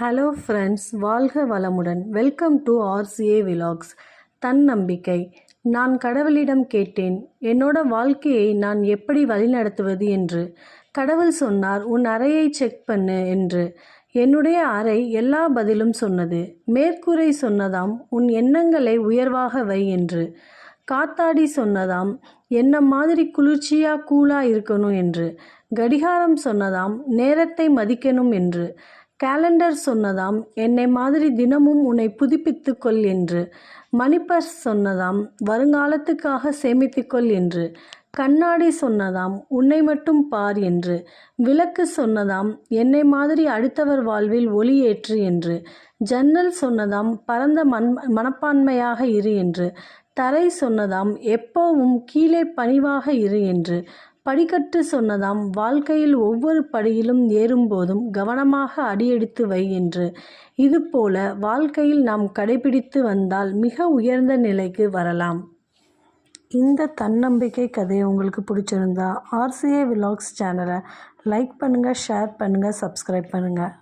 Hello friends வாழ்க வளமுடன். Welcome to RCA vlogs தன்னம்பிக்கை. நான் கடவுளிடம் கேட்டேன். என்னோட வாழ்க்கையை நான் எப்படி வழிநடத்துவது என்று. கடவுள் சொன்னார் உன் அறையை செக் பண்ணு என்று. என்னுடைய அறை எல்லா பதிலும் சொன்னது. மேற்கூரை சொன்னதாம் உன் எண்ணங்களை உயர்வாக வை என்று. காத்தாடி சொன்னதாம் என்ன மாதிரி குளிர்ச்சியாக கூலாக இருக்கணும் என்று. கடிகாரம் சொன்னதாம் நேரத்தை மதிக்கணும் என்று. கேலண்டர் சொன்னதாம் என்னை மாதிரி தினமும் உன்னை புதுப்பித்து கொள் என்று. மணிப்பர்ஸ் சொன்னதாம் வருங்காலத்துக்காக சேமித்துக்கொள் என்று. கண்ணாடி சொன்னதாம் உன்னை மட்டும் பார் என்று. விளக்கு சொன்னதாம் என்னை மாதிரி அடுத்தவர் வாழ்வில் ஒளி ஏற்று என்று. ஜன்னல் சொன்னதாம் பரந்த மண் மனப்பான்மையாக இரு என்று. தரை சொன்னதாம் எப்போவும் கீழே பணிவாக இரு என்று. படிக்கட்டு சொன்னதாம் வாழ்க்கையில் ஒவ்வொரு படியிலும் ஏறும்போதும் கவனமாக அடியெடுத்து வை என்று. இதுபோல வாழ்க்கையில் நாம் கடைபிடித்து வந்தால் மிக உயர்ந்த நிலைக்கு வரலாம். இந்த தன்னம்பிக்கை கதை உங்களுக்கு பிடிச்சிருந்தா ஆர்சிஏ விலாக்ஸ் சேனலை லைக் பண்ணுங்கள் ஷேர் பண்ணுங்கள் சப்ஸ்கிரைப் பண்ணுங்கள்